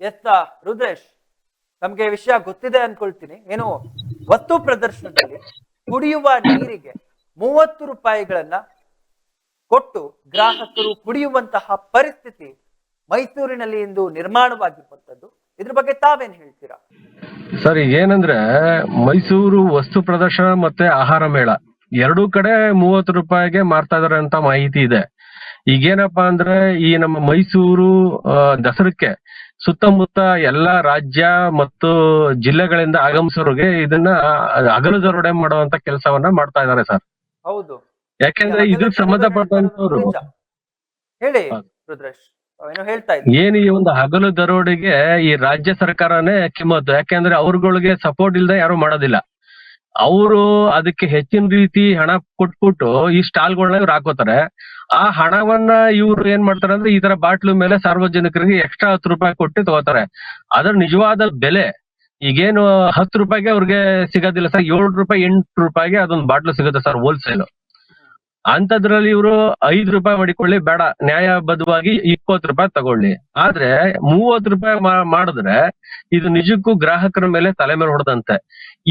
S Rudresh, ನಮ್ಗೆ ವಿಷಯ ಗೊತ್ತಿದೆ ಅನ್ಕೊಳ್ತೀನಿ. ಏನು, ವಸ್ತು ಪ್ರದರ್ಶನದಲ್ಲಿ ಕುಡಿಯುವ ನೀರಿಗೆ ಮೂವತ್ತು ರೂಪಾಯಿಗಳನ್ನ ಕೊಟ್ಟು ಗ್ರಾಹಕರು ಕುಡಿಯುವಂತಹ ಪರಿಸ್ಥಿತಿ ಮೈಸೂರಿನಲ್ಲಿ ಇಂದು ನಿರ್ಮಾಣವಾಗಿರುವಂತದ್ದು ಇದ್ರ ಬಗ್ಗೆ ತಾವೇನ್ ಹೇಳ್ತೀರಾ? ಸರ್ ಏನಂದ್ರೆ ಮೈಸೂರು ವಸ್ತು ಪ್ರದರ್ಶನ ಮತ್ತೆ ಆಹಾರ ಮೇಳ ಎರಡು ಕಡೆ ಮೂವತ್ತು ರೂಪಾಯಿಗೆ ಮಾರ್ತಾ ಇದಾರೆ ಅಂತ ಮಾಹಿತಿ ಇದೆ. ಈಗೇನಪ್ಪಾ ಅಂದ್ರೆ ಈ ನಮ್ಮ ಮೈಸೂರು ದಸರಕ್ಕೆ ಸುತ್ತಮುತ್ತ ಎಲ್ಲಾ ರಾಜ್ಯ ಮತ್ತು ಜಿಲ್ಲೆಗಳಿಂದ ಆಗಮಿಸೋರಿಗೆ ಇದನ್ನ ಅಗಲು ದರೋಡೆ ಮಾಡುವಂತ ಕೆಲಸವನ್ನ ಮಾಡ್ತಾ ಇದಾರೆ ಸರ್. ಹೌದು. ಯಾಕೆಂದ್ರೆ ಇದಕ್ಕೆ ಸಂಬಂಧಪಟ್ಟಂತವ್ರು. ಹೇಳಿ. ರುದ್ರೇಶ್ ಏನೋ ಈ ಒಂದು ಹಗಲು ದರೋಡೆಗೆ ಈ ರಾಜ್ಯ ಸರ್ಕಾರನೇ ಕಿಮ್ಮತ್ತು. ಯಾಕೆಂದ್ರೆ ಅವ್ರಗಳಿಗೆ ಸಪೋರ್ಟ್ ಇಲ್ಲದೆ ಯಾರು ಮಾಡೋದಿಲ್ಲ. ಅವರು ಅದಕ್ಕೆ ಹೆಚ್ಚಿನ ರೀತಿ ಹಣ ಕೊಟ್ಬಿಟ್ಟು ಈ ಸ್ಟಾಲ್ಗಳನ್ನ ಇವ್ರು ಹಾಕೋತಾರೆ. ಆ ಹಣವನ್ನ ಇವ್ರು ಏನ್ ಮಾಡ್ತಾರೆ ಅಂದ್ರೆ ಈ ತರ ಬಾಟ್ಲು ಮೇಲೆ ಸಾರ್ವಜನಿಕರಿಗೆ ಎಕ್ಸ್ಟ್ರಾ ಹತ್ತು ರೂಪಾಯಿ ಕೊಟ್ಟು ತಗೋತಾರೆ. ಅದ್ರ ನಿಜವಾದ ಬೆಲೆ, ಈಗೇನು ಹತ್ತು ರೂಪಾಯಿಗೆ ಅವ್ರಿಗೆ ಸಿಗೋದಿಲ್ಲ ಸರ್. ಏಳು ರೂಪಾಯಿ ಎಂಟು ರೂಪಾಯಿಗೆ ಅದೊಂದು ಬಾಟ್ಲು ಸಿಗುತ್ತೆ ಸರ್ ಹೋಲ್ಸೇಲ್ ಅಂತದ್ರಲ್ಲಿ ಇವರು ಐದು ರೂಪಾಯಿ ಮಾಡಿಕೊಳ್ಳಿ, ಬೇಡ. ನ್ಯಾಯಬದ್ಧವಾಗಿ ಇಪ್ಪತ್ತು ರೂಪಾಯಿ ತಗೊಳ್ಳಿ. ಆದ್ರೆ ಮೂವತ್ತು ರೂಪಾಯಿ ಮಾಡಿದ್ರೆ ಇದು ನಿಜಕ್ಕೂ ಗ್ರಾಹಕರ ಮೇಲೆ ತಲೆ ಮೇಲೆ ಹೊಡೆದಂತೆ.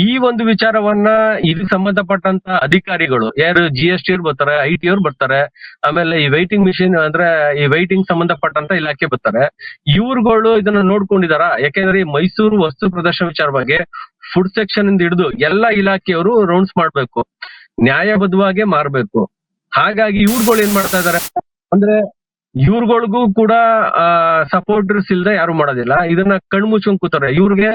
ಈ ಒಂದು ವಿಚಾರವನ್ನ ಇದಕ್ಕೆ ಸಂಬಂಧಪಟ್ಟಂತ ಅಧಿಕಾರಿಗಳು, ಯಾರು ಜಿ ಎಸ್ ಟಿ ಅವ್ರು ಬರ್ತಾರೆ ಐ ಟಿ ಅವ್ರು ಬರ್ತಾರೆ, ಆಮೇಲೆ ಈ ವೈಟಿಂಗ್ ಮಿಷಿನ್ ಅಂದ್ರೆ ಈ ವೈಟಿಂಗ್ ಸಂಬಂಧಪಟ್ಟಂತ ಇಲಾಖೆ ಬರ್ತಾರೆ. ಇವ್ರುಗಳು ಇದನ್ನ ನೋಡ್ಕೊಂಡಿದಾರ? ಯಾಕೆಂದ್ರೆ ಈ ಮೈಸೂರು ವಸ್ತು ಪ್ರದರ್ಶನ ವಿಚಾರವಾಗಿ ಫುಡ್ ಸೆಕ್ಷನ್ ಇಂದ ಹಿಡಿದು ಎಲ್ಲಾ ಇಲಾಖೆಯವರು ರೌಂಡ್ಸ್ ಮಾಡ್ಬೇಕು. ನ್ಯಾಯಬದ್ಧವಾಗಿ ಮಾರ್ಬೇಕು. ಹಾಗಾಗಿ ಇವ್ರುಗಳು ಏನ್ ಮಾಡ್ತಾ ಇದಾರೆ ಅಂದ್ರೆ ಇವ್ರುಗಳಿಗೂ ಕೂಡ ಸಪೋರ್ಟರ್ಸ್ ಇಲ್ದೆ ಯಾರು ಮಾಡೋದಿಲ್ಲ. ಇದನ್ನ ಕಣ್ಮುಚ್ಕೊಂಡ್ ಕೂತಾರೆ ಇವ್ರಿಗೆ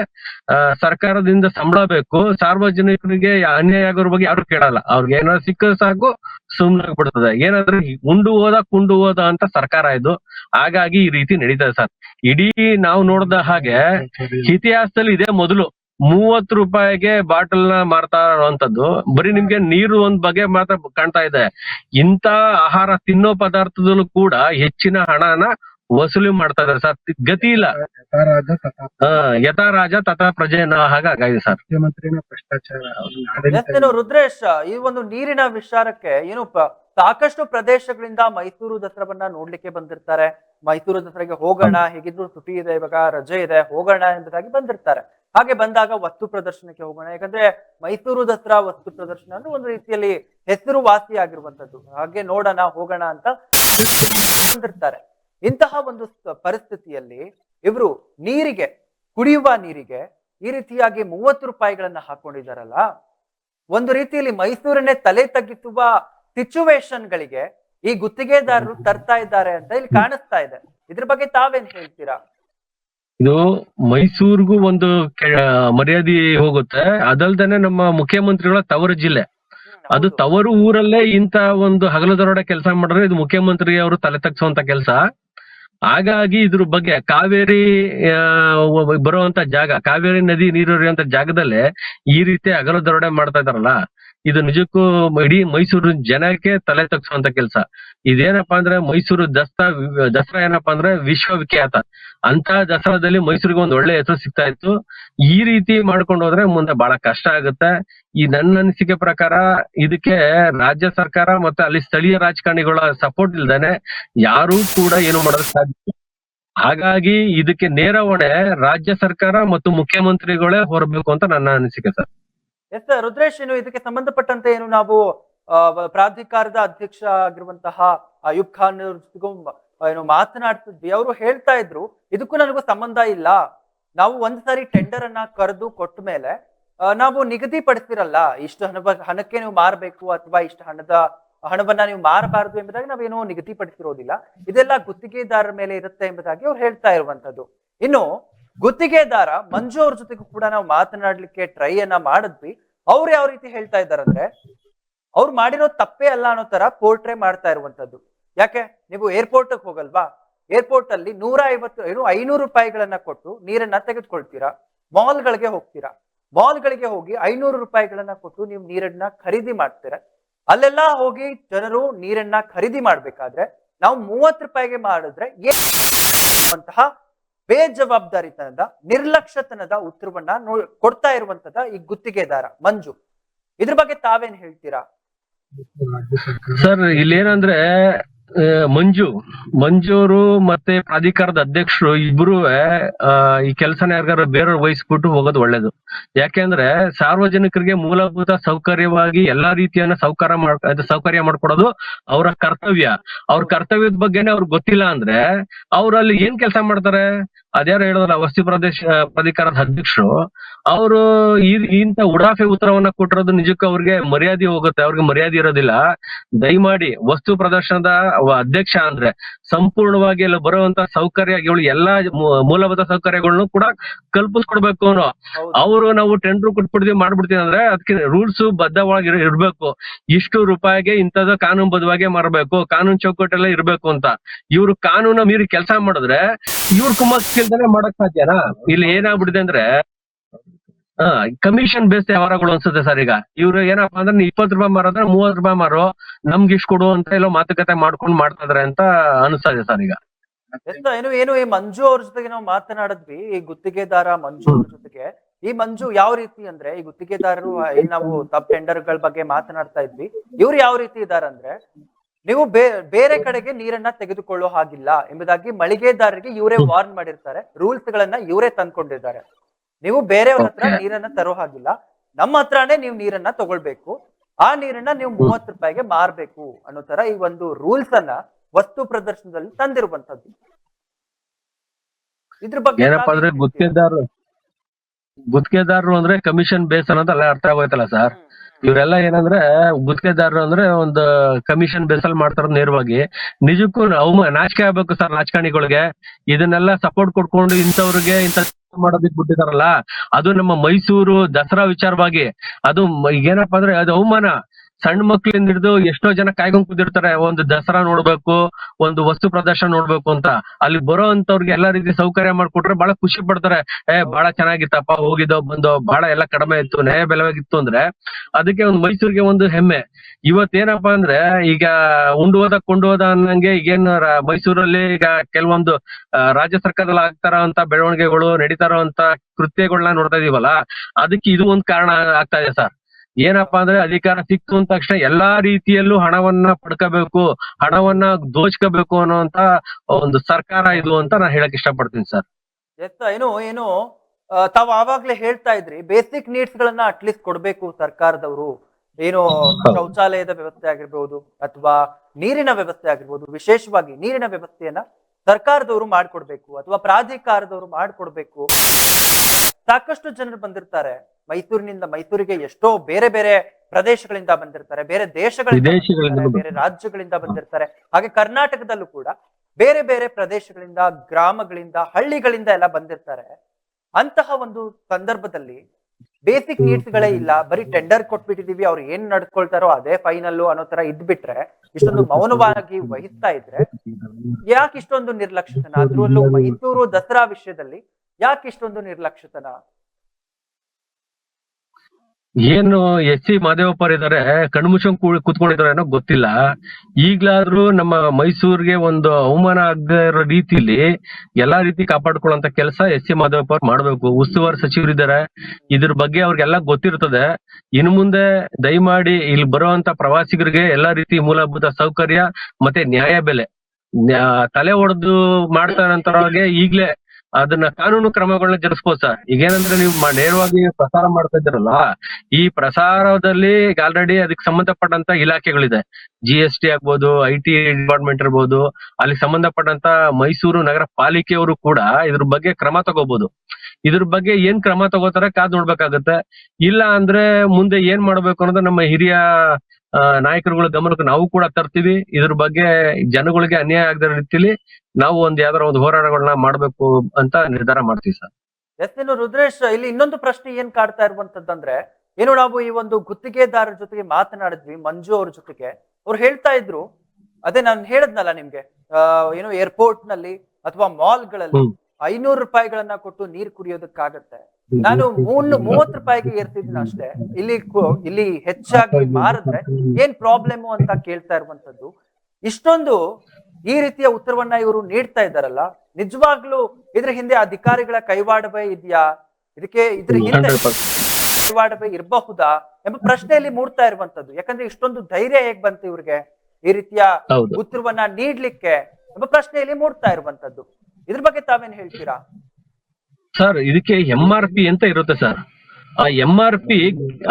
ಸರ್ಕಾರದಿಂದ ಸಂಬಳ ಬೇಕು. ಸಾರ್ವಜನಿಕರಿಗೆ ಅನ್ಯಾಯ ಆಗೋರ್ ಬಗ್ಗೆ ಯಾರು ಕೇಳಲ್ಲ. ಅವ್ರಿಗೆ ಏನಾದ್ರು ಸಿಕ್ಕ ಸಾಕು ಸುಮ್ನಾಗ್ ಬಿಡ್ತದೆ. ಏನಾದ್ರೆ ಉಂಡು ಹೋದ ಕುಂಡು ಹೋದ ಅಂತ ಸರ್ಕಾರ ಇದು. ಹಾಗಾಗಿ ಈ ರೀತಿ ನಡೀತದೆ ಸರ್. ಇಡೀ ನಾವು ನೋಡ್ದ ಹಾಗೆ ಇತಿಹಾಸದಲ್ಲಿ ಇದೇ ಮೊದಲು. ಮೂವತ್ತು ರೂಪಾಯಿಗೆ ಬಾಟಲ್ನ ಮಾರ್ತಾ ಇರುವಂತದ್ದು ಬರೀ ನಿಮ್ಗೆ ನೀರು ಒಂದ್ ಬಗೆ ಮಾತ್ರ ಕಾಣ್ತಾ ಇದೆ. ಇಂತ ಆಹಾರ ತಿನ್ನೋ ಪದಾರ್ಥದಲ್ಲೂ ಕೂಡ ಹೆಚ್ಚಿನ ಹಣನ ವಸೂಲಿ ಮಾಡ್ತಾ ಇದಾರೆ ಸರ್. ಗತಿ ಇಲ್ಲ. ಯಥಾರಾಜ ತಥಾ ಆ, ಯಥಾ ರಾಜ ತಥಾ ಪ್ರಜೆ ಅನ್ನೋ ಹಾಗಾಗಿದೆ ಸರ್. ಮುಖ್ಯಮಂತ್ರಿನ ಭ್ರಷ್ಟಾಚಾರ. ಆಡಳಿತ ರುದ್ರೇಶ್ ಈ ಒಂದು ನೀರಿನ ವಿಚಾರಕ್ಕೆ ಏನು ಪ- ಸಾಕಷ್ಟು ಪ್ರದೇಶಗಳಿಂದ ಮೈಸೂರು ದಸರಾವನ್ನ ನೋಡ್ಲಿಕ್ಕೆ ಬಂದಿರ್ತಾರೆ. ಮೈಸೂರು ದಸರಾಗೆ ಹೋಗೋಣ, ಹೇಗಿದ್ರು ಸುಟಿ ಇದೆ, ಇವಾಗ ರಜೆ ಇದೆ, ಹೋಗೋಣ ಎಂಬುದಾಗಿ ಬಂದಿರ್ತಾರೆ. ಹಾಗೆ ಬಂದಾಗ ವಸ್ತು ಪ್ರದರ್ಶನಕ್ಕೆ ಹೋಗೋಣ. ಯಾಕಂದ್ರೆ ಮೈಸೂರು ದಸರಾ ವಸ್ತು ಪ್ರದರ್ಶನ ಅಂದ್ರೆ ಒಂದು ರೀತಿಯಲ್ಲಿ ಹೆಸರುವಾಸಿ ಆಗಿರುವಂತದ್ದು ಹಾಗೆ ನೋಡೋಣ, ಹೋಗೋಣ ಅಂತ ಬಂದಿರ್ತಾರೆ. ಇಂತಹ ಒಂದು ಪರಿಸ್ಥಿತಿಯಲ್ಲಿ ಇವರು ನೀರಿಗೆ, ಕುಡಿಯುವ ನೀರಿಗೆ ಈ ರೀತಿಯಾಗಿ ಮೂವತ್ತು ರೂಪಾಯಿಗಳನ್ನ ಹಾಕೊಂಡಿದಾರಲ್ಲ ಒಂದು ರೀತಿಯಲ್ಲಿ ಮೈಸೂರನ್ನೇ ತಲೆ ತಗ್ಗಿಸುವ ಸಿಚುವೇಶನ್ ಗಳಿಗೆ ಈ ಗುತ್ತಿಗೆದಾರರು ತರ್ತಾ ಇದ್ದಾರೆ ಅಂತ ಇಲ್ಲಿ ಕಾಣಿಸ್ತಾ ಇದೆ. ಇದ್ರ ಬಗ್ಗೆ ತಾವೇನ್ ಹೇಳ್ತೀರಾ? ಇದು ಮೈಸೂರಿಗೂ ಒಂದು ಮರ್ಯಾದೆ ಹೋಗುತ್ತೆ. ಅದಲ್ದೇನೆ ನಮ್ಮ ಮುಖ್ಯಮಂತ್ರಿಗಳ ತವರು ಜಿಲ್ಲೆ. ಅದು ತವರು ಊರಲ್ಲೇ ಇಂತ ಒಂದು ಹಗಲು ದರೋಡೆ ಕೆಲಸ ಮಾಡಿದ್ರೆ ಇದು ಮುಖ್ಯಮಂತ್ರಿ ಅವರು ತಲೆ ತಗ್ಸುವಂತ ಕೆಲಸ. ಹಾಗಾಗಿ ಇದ್ರ ಬಗ್ಗೆ ಕಾವೇರಿ ಬರುವಂತ ಜಾಗ ಕಾವೇರಿ ನದಿ ನೀರು ಹರಿಯುವಂತ ಜಾಗದಲ್ಲೇ ಈ ರೀತಿ ಹಗಲು ದರೋಡೆ ಮಾಡ್ತಾ ಇದಾರಲ್ಲ ಇದು ನಿಜಕ್ಕೂ ಇಡೀ ಮೈಸೂರು ಜನಕ್ಕೆ ತಲೆ ತಗ್ಸುವಂತ ಕೆಲಸ. ಇದೇನಪ್ಪಾ ಅಂದ್ರೆ ಮೈಸೂರು ದಸರಾ ದಸರಾ ಏನಪ್ಪಾ ಅಂದ್ರೆ ವಿಶ್ವವಿಖ್ಯಾತ. ಅಂತ ದಸರಾದಲ್ಲಿ ಮೈಸೂರಿಗೆ ಒಂದ್ ಒಳ್ಳೆ ಹೆಸರು ಸಿಗ್ತಾ ಇತ್ತು. ಈ ರೀತಿ ಮಾಡ್ಕೊಂಡು ಹೋದ್ರೆ ಮುಂದೆ ಬಹಳ ಕಷ್ಟ ಆಗುತ್ತೆ. ಈ ನನ್ನ ಅನಿಸಿಕೆ ಪ್ರಕಾರ ಇದಕ್ಕೆ ರಾಜ್ಯ ಸರ್ಕಾರ ಮತ್ತೆ ಅಲ್ಲಿ ಸ್ಥಳೀಯ ರಾಜಕಾರಣಿಗಳ ಸಪೋರ್ಟ್ ಇಲ್ದೇನೆ ಯಾರು ಕೂಡ ಏನು ಮಾಡೋದಕ್ಕೆ ಸಾಧ್ಯ ಹಾಗಾಗಿ ಇದಕ್ಕೆ ನೇರ ಹೊಣೆ ರಾಜ್ಯ ಸರ್ಕಾರ ಮತ್ತು ಮುಖ್ಯಮಂತ್ರಿಗಳೇ ಹೊರಬೇಕು ಅಂತ ನನ್ನ ಅನಿಸಿಕೆ ಸರ್. ಎಸ್ ರುದ್ರೇಶ್ ಏನು ಇದಕ್ಕೆ ಸಂಬಂಧಪಟ್ಟಂತೆ ಏನು ನಾವು ಪ್ರಾಧಿಕಾರದ ಅಧ್ಯಕ್ಷ ಆಗಿರುವಂತಹ ಅಯೂಬ್ ಖಾನ್ ಜೊತೆಗೂ ಏನು ಮಾತನಾಡ್ತಿದ್ವಿ. ಅವರು ಹೇಳ್ತಾ ಇದ್ರು, ಇದಕ್ಕೂ ನನಗೂ ಸಂಬಂಧ ಇಲ್ಲ. ನಾವು ಒಂದ್ ಸಾರಿ ಟೆಂಡರ್ ಅನ್ನ ಕರೆದು ಕೊಟ್ಟ ಮೇಲೆ ನಾವು ನಿಗದಿ ಪಡಿಸ್ತಿರಲ್ಲ ಇಷ್ಟು ಹಣ ಹಣಕ್ಕೆ ನೀವು ಮಾರಬೇಕು ಅಥವಾ ಇಷ್ಟು ಹಣದ, ಹಣವನ್ನ ನೀವು ಮಾರಬಾರದು ಎಂಬುದಾಗಿ ನಾವೇನೋ ನಿಗದಿ ಪಡಿಸಿರೋದಿಲ್ಲ ಇದೆಲ್ಲ ಗುತ್ತಿಗೆದಾರರ ಮೇಲೆ ಇರುತ್ತೆ ಎಂಬುದಾಗಿ ಅವ್ರು ಹೇಳ್ತಾ ಇರುವಂತದ್ದು ಇನ್ನು ಗುತ್ತಿಗೆದಾರ ಮಂಜು ಅವ್ರ ಜೊತೆಗೂ ಕೂಡ ನಾವು ಮಾತನಾಡ್ಲಿಕ್ಕೆ ಟ್ರೈ ಅನ್ನ ಮಾಡಿದ್ವಿ. ಅವ್ರು ಯಾವ ರೀತಿ ಹೇಳ್ತಾ ಇದ್ದಾರಂದ್ರೆ, ಅವ್ರು ಮಾಡಿರೋ ತಪ್ಪೇ ಅಲ್ಲ ಅನ್ನೋ ತರ ಪೋರ್ಟ್ರೇ ಮಾಡ್ತಾ ಇರುವಂತದ್ದು ಯಾಕೆ? ನೀವು ಏರ್ಪೋರ್ಟ್ ಹೋಗಲ್ವಾ? ಏರ್ಪೋರ್ಟ್ ಅಲ್ಲಿ ನೂರ ಐವತ್ತು, ಏನು ಐನೂರು ರೂಪಾಯಿಗಳನ್ನ ಕೊಟ್ಟು ನೀರನ್ನ ತೆಗೆದುಕೊಳ್ತೀರಾ? ಮಾಲ್ಗಳಿಗೆ ಹೋಗ್ತೀರಾ? ಮಾಲ್ಗಳಿಗೆ ಹೋಗಿ ಐನೂರು ರೂಪಾಯಿಗಳನ್ನ ಕೊಟ್ಟು ನೀವು ನೀರನ್ನ ಖರೀದಿ ಮಾಡ್ತೀರಾ? ಅಲ್ಲೆಲ್ಲ ಹೋಗಿ ಜನರು ನೀರನ್ನ ಖರೀದಿ ಮಾಡ್ಬೇಕಾದ್ರೆ, ನಾವು ಮೂವತ್ತು ರೂಪಾಯಿಗೆ ಮಾಡಿದ್ರೆ ಏನ್ ಅಂತಹ ಬೇಜವಾಬ್ದಾರಿತನದ, ನಿರ್ಲಕ್ಷ್ಯತನದ ಉತ್ತರವನ್ನ ನೋ, ಕೊಡ್ತಾ ಇರುವಂತದ ಈ ಗುತ್ತಿಗೆದಾರ ಮಂಜು. ಇದ್ರ ಬಗ್ಗೆ ತಾವೇನ್ ಹೇಳ್ತೀರಾ? ಸರ್ ಇಲ್ಲಿ ಏನಂದ್ರೆ ಮಂಜು, ಮಂಜೂರು ಮತ್ತೆ ಪ್ರಾಧಿಕಾರದ ಅಧ್ಯಕ್ಷರು ಇಬ್ರು ಈ ಕೆಲಸನ ಯಾರಿಗಾರು ಬೇರೆಯವ್ರು ವಹಿಸ್ಬಿಟ್ಟು ಹೋಗೋದು ಒಳ್ಳೇದು. ಯಾಕೆಂದ್ರೆ ಸಾರ್ವಜನಿಕರಿಗೆ ಮೂಲಭೂತ ಸೌಕರ್ಯವಾಗಿ ಎಲ್ಲಾ ರೀತಿಯನ್ನ ಸೌಕರ್ಯ ಮಾಡ್ ಸೌಕರ್ಯ ಮಾಡ್ಕೊಡೋದು ಅವರ ಕರ್ತವ್ಯ. ಅವ್ರ ಕರ್ತವ್ಯದ ಬಗ್ಗೆನೆ ಅವ್ರಿಗೆ ಗೊತ್ತಿಲ್ಲ ಅಂದ್ರೆ ಅವ್ರು ಅಲ್ಲಿ ಏನ್ ಕೆಲಸ ಮಾಡ್ತಾರೆ? ಅದ್ಯಾರು ಹೇಳೋದಲ್ಲ ವಸ್ತು ಪ್ರದೇಶ ಪ್ರಾಧಿಕಾರದ ಅಧ್ಯಕ್ಷರು ಅವರು ಈ ಇಂತ ಉಡಾಫೆ ಉತ್ತರವನ್ನ ಕೊಟ್ಟಿರೋದು ನಿಜಕ್ಕೂ ಅವ್ರಿಗೆ ಮರ್ಯಾದೆ ಹೋಗುತ್ತೆ. ಅವ್ರಿಗೆ ಮರ್ಯಾದೆ ಇರೋದಿಲ್ಲ. ದಯಮಾಡಿ ವಸ್ತು ಪ್ರದರ್ಶನದ ಅಧ್ಯಕ್ಷ ಅಂದ್ರೆ ಸಂಪೂರ್ಣವಾಗಿ ಎಲ್ಲ ಬರುವಂತ ಸೌಕರ್ಯಗಳು ಎಲ್ಲಾ ಮೂಲಭೂತ ಸೌಕರ್ಯಗಳನ್ನು ಕೂಡ ಕಲ್ಪಿಸ್ಕೊಡ್ಬೇಕು ಅವನು ಹೌದು. ಅವರು ನಾವು ಟೆಂಡರ್ ಕೊಟ್ಬಿಡ್ತೀವಿ ಮಾಡ್ಬಿಡ್ತೀವಿ ಅಂದ್ರೆ ಅದಕ್ಕೆ ರೂಲ್ಸ್ ಬದ್ಧವಾಗಿ ಇರ್- ಇರ್ಬೇಕು. ಇಷ್ಟು ರೂಪಾಯಿಗೆ ಇಂಥದ್ದು ಕಾನೂನುಬದ್ಧವಾಗಿ ಮಾಡ್ಬೇಕು. ಕಾನೂನು ಚೌಕಟ್ಟೆಲ್ಲ ಇರ್ಬೇಕು ಅಂತ. ಇವ್ರು ಕಾನೂನ ಮೀರಿ ಕೆಲಸ ಮಾಡಿದ್ರೆ ಇವ್ರ ಕುಮ್ಮಕ್ಕಿಲ್ದಾನೆ ಮಾಡಕ್ ಸಾಧ್ಯನಾ? ಇಲ್ಲಿ ಏನಾಗ್ಬಿಡಿದೆ ಅಂದ್ರೆ ಹಾ ಕಮಿಷನ್ ಬೇಸ್ ವ್ಯವಹಾರಗಳು ಅನ್ಸುತ್ತೆ ಸರ್ ಈಗ. ಇವ್ರು ಏನಪ್ಪಾ ಅಂದ್ರೆ ಇಪ್ಪತ್ ಇಪ್ಪತ್ತು ರೂಪಾಯಿ ಮಾರೋದ್ರೆ ಮೂವತ್ ರೂಪಾಯಿ ಮಾರೋ ನಮ್ಗೆ ಇಷ್ಟು ಕೊಡು ಅಂತ ಎಲ್ಲ ಮಾತುಕತೆ ಮಾಡ್ಕೊಂಡು ಮಾಡ್ತಾ ಇದಾರೆ ಅಂತ ಅನಿಸ್ತಾ ಇದೆ ಸರ್ ಈಗ. ಎಂತ ಏನು ಏನು ಈ ಮಂಜು ಅವ್ರ ಜೊತೆಗೆ ನಾವು ಮಾತನಾಡಿದ್ವಿ ಈ ಗುತ್ತಿಗೆದಾರ ಮಂಜು ಅವ್ರ ಜೊತೆಗೆ. ಈ ಮಂಜು ಯಾವ ರೀತಿ ಅಂದ್ರೆ ಈ ಗುತ್ತಿಗೆದಾರರು ನಾವು ಸಬ್ ಟೆಂಡರ್ಗಳ ಬಗ್ಗೆ ಮಾತನಾಡ್ತಾ ಇದ್ವಿ ಇವ್ರು ಯಾವ ರೀತಿ ಇದಾರೆ ಅಂದ್ರೆ ನೀವು ಬೇರೆ ಕಡೆಗೆ ನೀರನ್ನ ತೆಗೆದುಕೊಳ್ಳೋ ಹಾಗಿಲ್ಲ ಎಂಬುದಾಗಿ ಮಳಿಗೆದಾರರಿಗೆ ಇವರೇ ವಾರ್ನ್ ಮಾಡಿರ್ತಾರೆ ರೂಲ್ಸ್ ಗಳನ್ನ ಇವರೇ ತಂದ್ಕೊಂಡಿದ್ದಾರೆ. ನೀವು ಬೇರೆಯವ್ರ ಹತ್ರ ನೀರನ್ನ ತರೋ ಹಾಗಿಲ್ಲ ನಮ್ಮ ಹತ್ರನೇ ನೀವು ನೀರನ್ನ ತಗೊಳ್ಬೇಕು ಆ ನೀರನ್ನ ನೀವು ಮೂವತ್ತು ರೂಪಾಯಿಗೆ ಮಾರ್ಬೇಕು ಅನ್ನೋ ತರ ಈ ಒಂದು ರೂಲ್ಸ್ ಅನ್ನ ವಸ್ತು ಪ್ರದರ್ಶನದಲ್ಲಿ ತಂದಿರುವಂತದ್ದು ಇದ್ರ ಬಗ್ಗೆ ಏನಪ್ಪಾ ಅಂದ್ರೆ ತಾವೇನ್ ಹೇಳ್ತೀರಾ? ಗುತ್ತಿಗೆದಾರರು ಅಂದ್ರೆ ಕಮಿಷನ್ ಬೇಸ್ ಅನ್ನೋದಲ್ಲ ಅರ್ಥ ಆಗೋಯ್ತಲ್ಲ ಸರ್. ಇವರೆಲ್ಲ ಏನಂದ್ರೆ ಗುತ್ತಿಗೆದಾರರು ಅಂದ್ರೆ ಒಂದು ಕಮಿಷನ್ ಅಲ್ಲಿ ಮಾಡ್ತಾರ ನೇರವಾಗಿ. ನಿಜಕ್ಕೂ ಅವಮಾನ ನಾಚಿಕೆ ಆಗ್ಬೇಕು ಸರ್ ರಾಜಕಾರಣಿಗಳಿಗೆ ಇದನ್ನೆಲ್ಲ ಸಪೋರ್ಟ್ ಕೊಟ್ಕೊಂಡು ಇಂಥವ್ರಿಗೆ ಇಂಥ ಮಾಡೋದಕ್ಕೆ ಬಿಟ್ಟಿದಾರಲ್ಲ ಅದು ನಮ್ಮ ಮೈಸೂರು ದಸರಾ ವಿಚಾರವಾಗಿ. ಅದು ಮ- ಏನಪ್ಪಾ ಅಂದ್ರೆ ಅದು ಅವಮಾನ. ಸಣ್ಣ ಮಕ್ಕಳಿಂದ ಹಿಡಿದು ಎಷ್ಟೋ ಜನ ಕಾಯ್ಕೊಂಡು ಕೂತಿರ್ತಾರೆ, ಒಂದು ದಸರಾ ನೋಡ್ಬೇಕು, ಒಂದು ವಸ್ತು ಪ್ರದರ್ಶನ ನೋಡ್ಬೇಕು ಅಂತ. ಅಲ್ಲಿ ಬರೋ ಅಂತವ್ರಿಗೆ ಎಲ್ಲಾ ರೀತಿ ಸೌಕರ್ಯ ಮಾಡ್ಕೊಟ್ರೆ ಬಹಳ ಖುಷಿ ಪಡ್ತಾರೆ. ಏ ಬಹಳ ಚೆನ್ನಾಗಿತ್ತಪ್ಪ, ಹೋಗಿದ್ದೋ, ಬಂದೋ ಬಹಳ ಎಲ್ಲ ಕಡಿಮೆ ಇತ್ತು, ನ್ಯಾಯ ಬೆಲವಾಗಿತ್ತು ಅಂದ್ರೆ, ಅದಕ್ಕೆ ಒಂದು ಮೈಸೂರಿಗೆ ಒಂದು ಹೆಮ್ಮೆ. ಇವತ್ತೇನಪ್ಪಾ ಅಂದ್ರೆ, ಈಗ ಉಂಡು ಹೋದ, ಕೊಂಡು ಹೋದ ಅನ್ನಂಗೆ ಈಗೇನು ಮೈಸೂರಲ್ಲಿ ಈಗ ಕೆಲವೊಂದು ರಾಜ್ಯ ಸರ್ಕಾರದಲ್ಲಿ ಆಗ್ತಾರ ಅಂತ ಬೆಳವಣಿಗೆಗಳು ನಡೀತಾರೋ ಅಂತ ಕೃತ್ಯಗಳನ್ನ ನೋಡ್ತಾ ಇದೀವಲ್ಲ, ಅದಕ್ಕೆ ಇದು ಒಂದು ಕಾರಣ ಆಗ್ತಾ ಇದೆ ಸರ್. ಏನಪ್ಪಾ ಅಂದ್ರೆ ಅಧಿಕಾರ ಸಿಕ್ತು ಅಂದ ತಕ್ಷಣ ಎಲ್ಲಾ ರೀತಿಯಲ್ಲೂ ಹಣವನ್ನ ಪಡ್ಕೋಬೇಕು ಹಣವನ್ನ ದೋಚ್ಕೋಬೇಕು ಅನ್ನುವಂತ ಒಂದು ಸರ್ಕಾರ ಇದು ಅಂತ ನಾನು ಹೇಳಕ್ ಇಷ್ಟಪಡ್ತೀನಿ ಸರ್. ಎಸ್ ಏನು ಏನು ತಾವ್ ಆವಾಗ್ಲೇ ಹೇಳ್ತಾ ಇದ್ರಿ ಬೇಸಿಕ್ ನೀಡ್ಸ್ ಗಳನ್ನ ಅಟ್ಲೀಸ್ಟ್ ಕೊಡ್ಬೇಕು ಸರ್ಕಾರದವರು. ಏನು ಶೌಚಾಲಯದ ವ್ಯವಸ್ಥೆ ಆಗಿರ್ಬೋದು ಅಥವಾ ನೀರಿನ ವ್ಯವಸ್ಥೆ ಆಗಿರ್ಬೋದು ವಿಶೇಷವಾಗಿ ನೀರಿನ ವ್ಯವಸ್ಥೆಯನ್ನ ಸರ್ಕಾರದವರು ಮಾಡ್ಕೊಡ್ಬೇಕು ಅಥವಾ ಪ್ರಾಧಿಕಾರದವರು ಮಾಡ್ಕೊಡ್ಬೇಕು. ಸಾಕಷ್ಟು ಜನರು ಬಂದಿರ್ತಾರೆ. ಮೈಸೂರಿನಿಂದ ಮೈಸೂರಿಗೆ ಎಷ್ಟೋ ಬೇರೆ ಬೇರೆ ಪ್ರದೇಶಗಳಿಂದ ಬಂದಿರ್ತಾರೆ ಬೇರೆ ದೇಶಗಳಿಂದ ಬೇರೆ ರಾಜ್ಯಗಳಿಂದ ಬಂದಿರ್ತಾರೆ. ಹಾಗೆ ಕರ್ನಾಟಕದಲ್ಲೂ ಕೂಡ ಬೇರೆ ಬೇರೆ ಪ್ರದೇಶಗಳಿಂದ ಗ್ರಾಮಗಳಿಂದ ಹಳ್ಳಿಗಳಿಂದ ಎಲ್ಲ ಬಂದಿರ್ತಾರೆ. ಅಂತಹ ಒಂದು ಸಂದರ್ಭದಲ್ಲಿ ಬೇಸಿಕ್ ನೀಡ್ಸ್ ಗಳೇ ಇಲ್ಲ. ಬರೀ ಟೆಂಡರ್ ಕೊಟ್ಬಿಟ್ಟಿದೀವಿ ಅವ್ರು ಏನ್ ನಡ್ಕೊಳ್ತಾರೋ ಅದೇ ಫೈನಲ್ ಅನ್ನೋ ತರ ಇದ್ಬಿಟ್ರೆ ಇಷ್ಟೊಂದು ಮೌನವಾಗಿ ವಹಿಸ್ತಾ ಇದ್ರೆ ಯಾಕೆ ಇಷ್ಟೊಂದು ನಿರ್ಲಕ್ಷ್ಯತನ? ಅದ್ರಲ್ಲೂ ಮೈಸೂರು ದಸರಾ ವಿಷಯದಲ್ಲಿ ಯಾಕೆ ಇಷ್ಟೊಂದು ನಿರ್ಲಕ್ಷ್ಯತನ? ಏನು ಎಸ್ ಸಿ ಮಾದೇವಪ್ಪರ್ ಇದಾರೆ ಕಣ್ಮುಚ್ಚಂಗ್ ಕೂತ್ಕೊಂಡಿದಾರೆ ಅನ್ನೋ ಗೊತ್ತಿಲ್ಲ. ಈಗ್ಲಾದ್ರೂ ನಮ್ಮ ಮೈಸೂರಿಗೆ ಒಂದು ಅವಮಾನ ಆಗದೆ ಇರೋ ರೀತಿಲಿ ಎಲ್ಲಾ ರೀತಿ ಕಾಪಾಡ್ಕೊಳ್ಳೋಂತ ಕೆಲಸ ಎಸ್ ಸಿ ಮಾದೇವಪ್ಪರ್ ಮಾಡ್ಬೇಕು. ಉಸ್ತುವಾರಿ ಸಚಿವರಿದ್ದಾರೆ. ಇದ್ರ ಬಗ್ಗೆ ಅವ್ರಿಗೆಲ್ಲ ಗೊತ್ತಿರ್ತದೆ. ಇನ್ ಮುಂದೆ ದಯಮಾಡಿ ಇಲ್ಲಿ ಬರುವಂತ ಪ್ರವಾಸಿಗರಿಗೆ ಎಲ್ಲಾ ರೀತಿ ಮೂಲಭೂತ ಸೌಕರ್ಯ ಮತ್ತೆ ನ್ಯಾಯ ಬೆಲೆ. ತಲೆ ಹೊಡೆದು ಮಾಡ್ತಾರಂತ ಈಗ್ಲೇ ಅದನ್ನ ಕಾನೂನು ಕ್ರಮಗಳನ್ನ ಜರುಗಿಸ್ಬೋದು ಸರ್. ಈಗೇನಂದ್ರೆ ನೀವು ನೇರವಾಗಿ ಪ್ರಸಾರ ಮಾಡ್ತಾ ಇದ್ದೀರಲ್ಲ, ಈ ಪ್ರಸಾರದಲ್ಲಿ ಆಲ್ರೆಡಿ ಅದಕ್ಕೆ ಸಂಬಂಧಪಟ್ಟಂತ ಇಲಾಖೆಗಳಿದೆ. ಜಿ ಎಸ್ ಟಿ ಆಗ್ಬೋದು ಐ ಟಿ ಡಿಪಾರ್ಟ್ಮೆಂಟ್ ಇರ್ಬೋದು ಅಲ್ಲಿ ಸಂಬಂಧಪಟ್ಟಂತ ಮೈಸೂರು ನಗರ ಪಾಲಿಕೆಯವರು ಕೂಡ ಇದ್ರ ಬಗ್ಗೆ ಕ್ರಮ ತಗೋಬಹುದು ಇದ್ರ ಬಗ್ಗೆ ಏನ್ ಕ್ರಮ ತಗೋತಾರೆ ಕಾದ್ ನೋಡ್ಬೇಕಾಗತ್ತೆ. ಇಲ್ಲ ಅಂದ್ರೆ ಮುಂದೆ ಏನ್ ಮಾಡ್ಬೇಕು ಅನ್ನೋದು ನಮ್ಮ ಹಿರಿಯ ನಾಯಕರುಗಳ ಗಮನಕ್ಕೆ ನಾವು ಕೂಡ ತರ್ತೀವಿ. ಇದ್ರ ಬಗ್ಗೆ ಜನಗಳಿಗೆ ಅನ್ಯಾಯ ಆಗದ ರೀತಿಲಿ ನಾವು ಒಂದ್ ಯಾವ್ದಾರ ಒಂದು ಹೋರಾಟಗಳನ್ನ ಮಾಡ್ಬೇಕು ಅಂತ ನಿರ್ಧಾರ ಮಾಡ್ತೀವಿ ಸರ್. ಎಸ್ ಇನ್ನು ರುದ್ರೇಶ್ ಇಲ್ಲಿ ಇನ್ನೊಂದು ಪ್ರಶ್ನೆ ಏನ್ ಕಾಡ್ತಾ ಇರುವಂತದ್ದಂದ್ರೆ ಏನು ನಾವು ಈ ಒಂದು ಗುತ್ತಿಗೆದಾರರ ಜೊತೆಗೆ ಮಾತನಾಡಿದ್ವಿ ಮಂಜು ಅವ್ರ ಜೊತೆಗೆ. ಅವ್ರು ಹೇಳ್ತಾ ಇದ್ರು ಅದೇ ನಾನು ಹೇಳದ್ನಲ್ಲ ನಿಮ್ಗೆ ಆ, ಏನು ಏರ್ಪೋರ್ಟ್ನಲ್ಲಿ ಅಥವಾ ಮಾಲ್ಗಳಲ್ಲಿ ಗಳಲ್ಲಿ ಐನೂರು ರೂಪಾಯಿಗಳನ್ನ ಕೊಟ್ಟು ನೀರ್ ಕುಡಿಯೋದಕ್ಕಾಗತ್ತೆ. ನಾನು ಮೂನ್ ಮೂವತ್ತು ರೂಪಾಯಿಗೆ ಏರ್ತಿದ್ನ ಅಷ್ಟೇ. ಇಲ್ಲಿ ಇಲ್ಲಿ ಹೆಚ್ಚಾಗಿ ಮಾರಿದ್ರೆ ಏನ್ ಪ್ರಾಬ್ಲಮ್ ಅಂತ ಕೇಳ್ತಾ ಇರುವಂತದ್ದು ಇಷ್ಟೊಂದು ಈ ರೀತಿಯ ಉತ್ತರವನ್ನ ಇವರು ನೀಡ್ತಾ ಇದ್ದಾರಲ್ಲ ನಿಜವಾಗ್ಲೂ ಇದ್ರ ಹಿಂದೆ ಅಧಿಕಾರಿಗಳ ಕೈವಾಡವೇ ಇದೆಯಾ? ಇದಕ್ಕೆ ಇದ್ರ ಹಿಂದೆ 100%. ಕೈವಾಡವೇ ಇರಬಹುದಾ? ಎಂಬ ಪ್ರಶ್ನೆಯಲ್ಲಿ ಮೂಡ್ತಾ ಇರುವಂತದ್ದು ಯಾಕಂದ್ರೆ ಇಷ್ಟೊಂದು ಧೈರ್ಯ ಹೇಗ್ ಬಂತು ಇವ್ರಿಗೆ? ಈ ರೀತಿಯ ಉತ್ತರವನ್ನ ನೀಡ್ಲಿಕ್ಕೆ ಎಂಬ ಪ್ರಶ್ನೆಯಲ್ಲಿ ಮೂಡ್ತಾ ಇರುವಂತದ್ದು ಇದ್ರ ಬಗ್ಗೆ ತಾವೇನ್ ಹೇಳ್ತೀರಾ? ಸರ್ ಇದಕ್ಕೆ ಎಂ ಆರ್ ಪಿ ಅಂತ ಇರುತ್ತೆ ಸರ್. ಆ ಎಂ ಆರ್ ಪಿ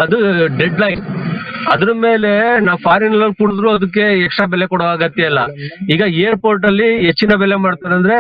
ಅದು ಡೆಡ್ ಲೈನ್ ಅದ್ರ ಮೇಲೆ ನಾವು ಫಾರಿನ್ ಅಲ್ಲಿ ಕುಡಿದ್ರು ಅದಕ್ಕೆ ಎಕ್ಸ್ಟ್ರಾ ಬೆಲೆ ಕೊಡೋ ಅಗತ್ಯ ಇಲ್ಲ. ಈಗ ಏರ್ಪೋರ್ಟ್ ಅಲ್ಲಿ ಹೆಚ್ಚಿನ ಬೆಲೆ ಮಾಡ್ತಾರೆ ಅಂದ್ರೆ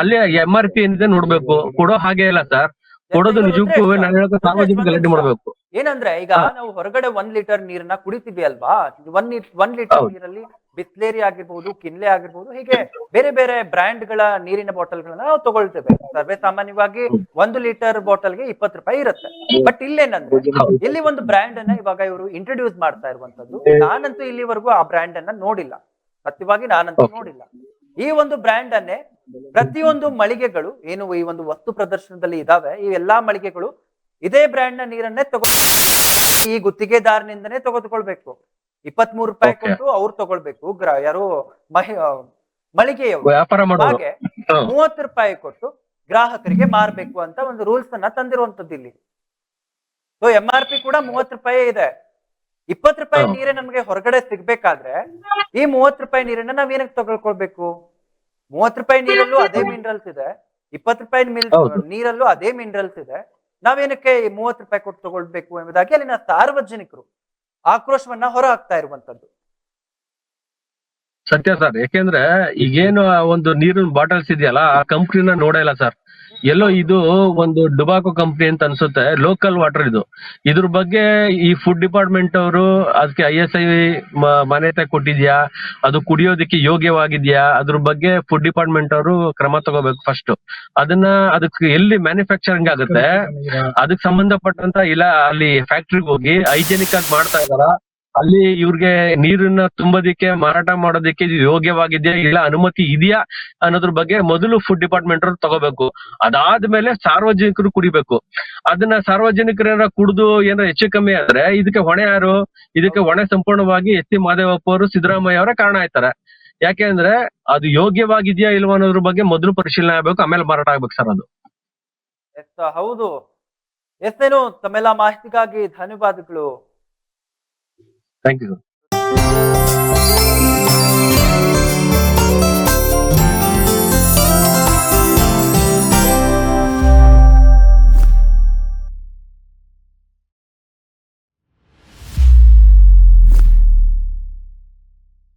ಅಲ್ಲಿ ಎಂ ಆರ್ ಪಿ ಏನಿದೆ ನೋಡ್ಬೇಕು. ಕೊಡೋ ಹಾಗೆ ಇಲ್ಲ ಸರ್ ಕೊಡೋದು ನಿಜಕ್ಕೂ ನಾನು ಹೇಳೋದು ಸಾರ್ವಜನಿಕ ಗಲಾಟೆ ಮಾಡ್ಬೇಕು. ಏನಂದ್ರೆ ಈಗ ನಾವು ಹೊರಗಡೆ ಒಂದ್ ಲೀಟರ್ ನೀರನ್ನ ಕುಡಿತೀವಿ ಅಲ್ವಾ? ಒನ್ ಒನ್ ಲೀಟರ್ ನೀರಲ್ಲಿ ಬಿಸ್ಲೇರಿ ಆಗಿರ್ಬೋದು ಕಿನ್ಲೆ ಆಗಿರ್ಬೋದು ಹೀಗೆ ಬೇರೆ ಬೇರೆ ಬ್ರ್ಯಾಂಡ್ಗಳ ನೀರಿನ ಬಾಟಲ್ ಗಳನ್ನ ನಾವು ತಗೊಳ್ತೇವೆ. ಸರ್ವೇ ಸಾಮಾನ್ಯವಾಗಿ ಒಂದು ಲೀಟರ್ ಬಾಟಲ್ಗೆ ಇಪ್ಪತ್ತು ರೂಪಾಯಿ ಇರುತ್ತೆ. ಬಟ್ ಇಲ್ಲೇನಂದ್ರೆ. ಇಲ್ಲಿ ಒಂದು ಬ್ರ್ಯಾಂಡ್ ಅನ್ನ ಇವಾಗ ಇವರು ಇಂಟ್ರೊಡ್ಯೂಸ್ ಮಾಡ್ತಾ ಇರುವಂತದ್ದು ನಾನಂತೂ ಇಲ್ಲಿವರೆಗೂ ಆ ಬ್ರ್ಯಾಂಡ್ ಅನ್ನ ನೋಡಿಲ್ಲ. ಸತ್ಯವಾಗಿ ನಾನಂತೂ ನೋಡಿಲ್ಲ. ಈ ಒಂದು ಬ್ರ್ಯಾಂಡ್ ಅನ್ನೇ ಪ್ರತಿಯೊಂದು ಮಳಿಗೆಗಳು ಏನು ಈ ಒಂದು ವಸ್ತು ಪ್ರದರ್ಶನದಲ್ಲಿ ಇದಾವೆ ಈ ಎಲ್ಲಾ ಮಳಿಗೆಗಳು ಇದೇ ಬ್ರ್ಯಾಂಡ್ನ ನೀರನ್ನೇ ತಗೋ ಈ ಗುತ್ತಿಗೆದಾರನಿಂದನೇ ತೆಗೆದುಕೊಳ್ಬೇಕು. ಇಪ್ಪತ್ತ್ ಮೂರು ರೂಪಾಯಿ. ಕೊಟ್ಟು ಅವ್ರು ತಗೊಳ್ಬೇಕು. ಗ್ರ ಯಾರು ಮಹಿ ಮಳಿಗೆಯವರು. ಹಾಗೆ. ಮೂವತ್ತು ರೂಪಾಯಿ ಕೊಟ್ಟು ಗ್ರಾಹಕರಿಗೆ ಮಾರ್ಬೇಕು ಅಂತ ಒಂದು ರೂಲ್ಸ್ ಅನ್ನ ತಂದಿರುವಂತದ್ದು ಇಲ್ಲಿ. ಸೊ ಎಂ ಆರ್ ಪಿ ಕೂಡ ಮೂವತ್ತು ರೂಪಾಯಿ ಇದೆ. ಇಪ್ಪತ್ತು ರೂಪಾಯಿ. ನೀರೇ ನಮ್ಗೆ ಹೊರಗಡೆ ಸಿಗ್ಬೇಕಾದ್ರೆ ಈ ಮೂವತ್ತು ರೂಪಾಯಿ ನೀರನ್ನ ನಾವ್ ಏನಕ್ಕೆ ತಗೊಳ್ಕೊಳ್ಬೇಕು? ಮೂವತ್ ರೂಪಾಯಿ ನೀರಲ್ಲೂ ಅದೇ ಮಿನರಲ್ಸ್ ಇದೆ. ಇಪ್ಪತ್ತು ರೂಪಾಯಿ ಮಿಲ್ ನೀರಲ್ಲೂ ಅದೇ ಮಿನರಲ್ಸ್ ಇದೆ. ನಾವೇನಕ್ಕೆ ಈ ಮೂವತ್ತು ರೂಪಾಯಿ ಕೊಟ್ಟು ತಗೊಳ್ಬೇಕು ಎಂಬುದಾಗಿ ಅಲ್ಲಿನ ಸಾರ್ವಜನಿಕರು ಆಕ್ರೋಶವನ್ನ ಹೊರ ಹಾಕ್ತಾ ಇರುವಂತದ್ದು. ಸತ್ಯ ಸರ್, ಯಾಕೆಂದ್ರೆ ಈಗೇನು ಒಂದು ನೀರಿನ ಬಾಟಲ್ಸ್ ಇದೆಯಲ್ಲ, ಆ ಕಂಪ್ನಿನ ನೋಡೇ ಇಲ್ಲ ಸರ್. ಎಲ್ಲೋ ಇದು ಒಂದು ಡುಬಾಕೋ ಕಂಪ್ನಿ ಅಂತ ಅನ್ಸುತ್ತೆ ಲೋಕಲ್ ವಾಟರ್ ಇದು. ಇದ್ರ ಬಗ್ಗೆ ಈ ಫುಡ್ ಡಿಪಾರ್ಟ್ಮೆಂಟ್ ಅವರು ಅದಕ್ಕೆ ಐ ಎಸ್ ಐ ಮಾನ್ಯತೆ ಕೊಟ್ಟಿದ್ಯಾ? ಅದು ಕುಡಿಯೋದಕ್ಕೆ ಯೋಗ್ಯವಾಗಿದ್ಯಾ? ಅದ್ರ ಬಗ್ಗೆ ಫುಡ್ ಡಿಪಾರ್ಟ್ಮೆಂಟ್ ಅವರು ಕ್ರಮ ತಗೋಬೇಕು ಫಸ್ಟ್ ಅದನ್ನ ಅದಕ್ಕೆ ಎಲ್ಲಿ ಮ್ಯಾನುಫ್ಯಾಕ್ಚರಿಂಗ್ ಆಗುತ್ತೆ? ಅದಕ್ಕೆ ಸಂಬಂಧಪಟ್ಟಂತ ಇಲ್ಲ ಅಲ್ಲಿ ಫ್ಯಾಕ್ಟ್ರಿಗೆ ಹೋಗಿ ಹೈಜೆನಿಕ್ ಆಗಿ ಮಾಡ್ತಾ ಇದಾರ ಅಲ್ಲಿ ಇವ್ರಿಗೆ ನೀರನ್ನ ತುಂಬೋದಿಕ್ಕೆ ಮಾರಾಟ ಮಾಡೋದಿಕ್ಕೆ ಇದು ಯೋಗ್ಯವಾಗಿದೆಯಾ ಇಲ್ಲ ಅನುಮತಿ ಇದೆಯಾ ಅನ್ನೋದ್ರ ಬಗ್ಗೆ ಮೊದಲು ಫುಡ್ ಡಿಪಾರ್ಟ್ಮೆಂಟ್ ಅವ್ರು ತಗೋಬೇಕು. ಅದಾದ್ಮೇಲೆ ಸಾರ್ವಜನಿಕರು ಕುಡಿಬೇಕು. ಅದನ್ನ ಸಾರ್ವಜನಿಕರ ಕುಡಿದು ಏನಾರ ಹೆಚ್ಚು ಕಮ್ಮಿ ಆದ್ರೆ ಇದಕ್ಕೆ ಹೊಣೆ ಯಾರು? ಇದಕ್ಕೆ ಹೊಣೆ ಸಂಪೂರ್ಣವಾಗಿ ಎಸ್ ಸಿ ಮಾದೇವಪ್ಪ ಅವರು ಸಿದ್ದರಾಮಯ್ಯ ಅವರ ಕಾರಣ ಆಯ್ತಾರೆ. ಯಾಕೆಂದ್ರೆ ಅದು ಯೋಗ್ಯವಾಗಿದೆಯಾ ಇಲ್ವಾ ಅನ್ನೋದ್ರ ಬಗ್ಗೆ ಮೊದಲು ಪರಿಶೀಲನೆ ಆಗ್ಬೇಕು ಆಮೇಲೆ ಮಾರಾಟ ಆಗ್ಬೇಕು ಸರ್ ಅದು. ಎಸ್ ಹೌದು. ಎಸ್ತೇನು ತಮ್ಮೆಲ್ಲ ಮಾಹಿತಿಗಾಗಿ ಧನ್ಯವಾದಗಳು. Thank you.